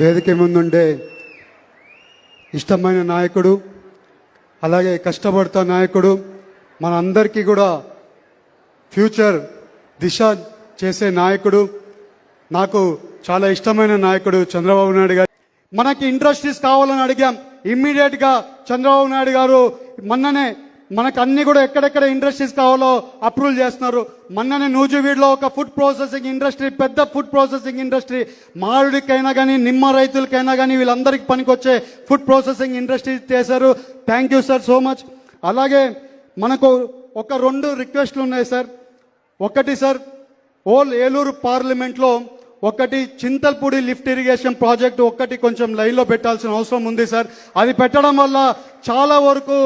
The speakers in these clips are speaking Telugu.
వేదిక ముందుండే ఇష్టమైన నాయకుడు అలాగే కష్టపడుతున్న నాయకుడు మన అందరికీ కూడా ఫ్యూచర్ దిశ చేసే నాయకుడు నాకు చాలా ఇష్టమైన నాయకుడు చంద్రబాబు నాయుడు గారు. మనకి ఇండస్ట్రీస్ కావాలని అడిగాం. ఇమ్మీడియట్గా చంద్రబాబు నాయుడు గారు మొన్ననే మనకు అన్ని కూడా ఎక్కడెక్కడ ఇండస్ట్రీస్ కావాలో అప్రూవల్ చేస్తున్నారు. మొన్ననే నూజివీడులో ఒక ఫుడ్ ప్రాసెసింగ్ ఇండస్ట్రీ పెద్ద ఫుడ్ ప్రాసెసింగ్ ఇండస్ట్రీ మారుడికైనా కానీ నిమ్మ రైతులకైనా కానీ వీళ్ళందరికీ పనికొచ్చే ఫుడ్ ప్రాసెసింగ్ ఇండస్ట్రీ చేశారు. Thank you sir so much అలాగే మనకు ఒక రెండు రిక్వెస్ట్లు ఉన్నాయి సార్ ఒకటి సార్ ఓల్ ఏలూరు పార్లమెంట్లో ఒకటి చింతల్పూడి లిఫ్ట్ ఇరిగేషన్ ప్రాజెక్ట్ ఒక్కటి కొంచెం లైన్లో పెట్టాల్సిన అవసరం ఉంది సార్ అది పెట్టడం వల్ల చాలా వరకు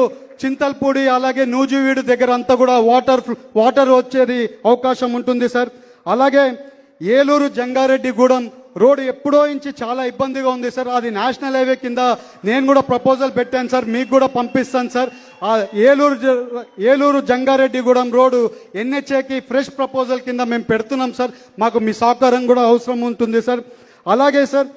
చింతల్పూడి అలాగే నూజివీడు దగ్గర అంతా కూడా వాటర్ వాటర్ వచ్చేది అవకాశం ఉంటుంది సార్. అలాగే ఏలూరు జంగారెడ్డిగూడెం రోడ్డు ఎప్పుడో నుంచి చాలా ఇబ్బందిగా ఉంది సార్. అది నేషనల్ హైవే కింద నేను కూడా ప్రపోజల్ పెట్టాను సార్. మీకు కూడా పంపిస్తాను సార్. ఆ ఏలూరు జ- ఏలూరు జంగారెడ్డిగూడెం రోడ్డు ఎన్హెచ్ఏకి ఫ్రెష్ ప్రపోజల్ కింద మేము పెడుతున్నాం సార్. మాకు మీ సహకారం కూడా అవసరం ఉంటుంది సార్. అలాగే సార్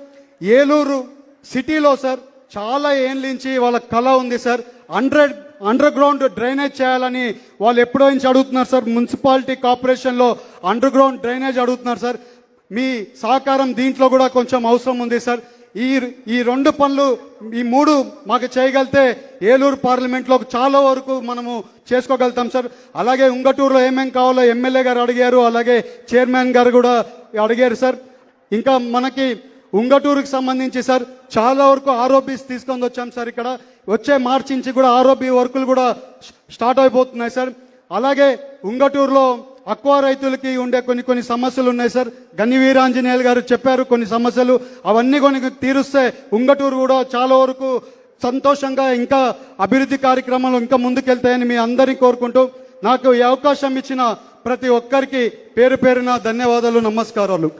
ఏలూరు సిటీలో సార్ చాలా ఏళ్ళ నుంచి వాళ్ళ కళ ఉంది sir. Hundred underground drainage చేయాలని వాళ్ళు ఎప్పుడో నుంచి అడుగుతున్నారు సార్. మున్సిపాలిటీ కార్పొరేషన్లో అండర్ గ్రౌండ్ డ్రైనేజ్ అడుగుతున్నారు సార్. మీ సహకారం దీంట్లో కూడా కొంచెం అవసరం ఉంది సార్. ఈ ఈ రెండు పనులు ఈ మూడు మాకు చేయగలిగితే ఏలూరు పార్లమెంట్లో చాలా వరకు మనము చేసుకోగలుగుతాం సార్. అలాగే ఉంగటూరులో ఏమేం కావాలో ఎమ్మెల్యే గారు అడిగారు అలాగే చైర్మన్ గారు కూడా అడిగారు సార్. ఇంకా మనకి ఉంగటూరుకి సంబంధించి సార్ చాలా వరకు ఆరోపీస్ తీసుకొని వచ్చాం సార్ ఇక్కడ. వచ్చే మార్చి నుంచి కూడా ఆరోపీ వర్కులు కూడా స్టార్ట్ అయిపోతున్నాయి సార్. అలాగే ఉంగటూరులో అక్వా రైతులకి ఉండే కొన్ని కొన్ని సమస్యలు ఉన్నాయి సార్. గన్ని వీరాంజనేయులు గారు చెప్పారు కొన్ని సమస్యలు. అవన్నీ కొన్ని తీరుస్తే ఉంగటూరు కూడా చాలా వరకు సంతోషంగా ఇంకా అభివృద్ధి కార్యక్రమాలు ఇంకా ముందుకెళ్తాయని మీ అందరినీ కోరుకుంటూ నాకు ఈ అవకాశం ఇచ్చిన ప్రతి ఒక్కరికి పేరు పేరున ధన్యవాదాలు నమస్కారాలు.